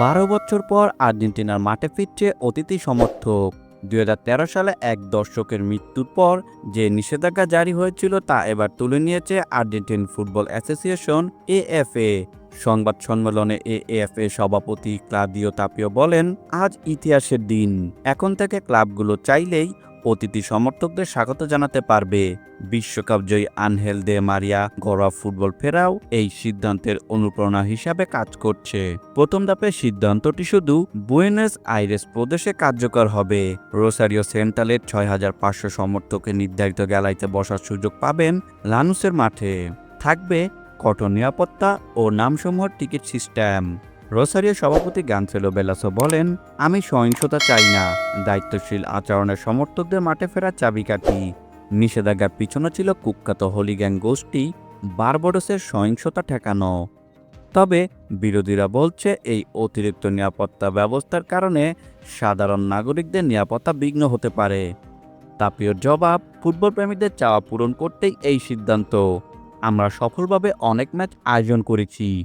বারো বছর পর আর্জেন্টিনার মাঠে ফিরছে অতিথি সমর্থক। দুই হাজার তেরো সালে এক দর্শকের মৃত্যুর পর যে নিষেধাজ্ঞা জারি হয়েছিল তা এবার তুলে নিয়েছে আর্জেন্টিন ফুটবল অ্যাসোসিয়েশন এএফএ। সংবাদ সম্মেলনে এএফএ সভাপতি ক্লাদিও তাপিও বলেন, আজ ইতিহাসের দিন। এখন থেকে ক্লাবগুলো চাইলেই অতিথি সমর্থকদের স্বাগত জানাতে পারবে বিশ্বকাপ জয়ী আনহেল দে মারিয়া, ঘরোয়া ফুটবল ফেরাও এই সিদ্ধান্তের অনুপ্রেরণা হিসাবে কাজ করছে। প্রথম ধাপে সিদ্ধান্তটি শুধু বুয়েনস আইরেস প্রদেশে কার্যকর হবে। রোসারিও সেন্ট্রালের ছয় হাজার পাঁচশো সমর্থকের নির্ধারিত গ্যালারিতে বসার সুযোগ পাবেন লানুসের মাঠে। থাকবে কঠোর নিরাপত্তা ও নামসমূহের টিকিট সিস্টেম। রোসারিও সভাপতি গানসেলো বেলাসো বলেন, আমি সহিংসতা চাই না। দায়িত্বশীল আচরণের সমর্থকদের মাঠে ফেরার চাবিকাঠি নিষেধাজ্ঞার পিছনে ছিল কুখ্যাত হলিগ্যাং গোষ্ঠী, বারবডোসের সহিংসতা ঠেকানো। তবে বিরোধীরা বলছে, এই অতিরিক্ত নিরাপত্তা ব্যবস্থার কারণে সাধারণ নাগরিকদের নিরাপত্তা বিঘ্ন হতে পারে। তাপীয় জবাব ফুটবল প্রেমীদের চাওয়া পূরণ করতেই এই সিদ্ধান্ত। আমরা সফলভাবে অনেক ম্যাচ আয়োজন করেছি।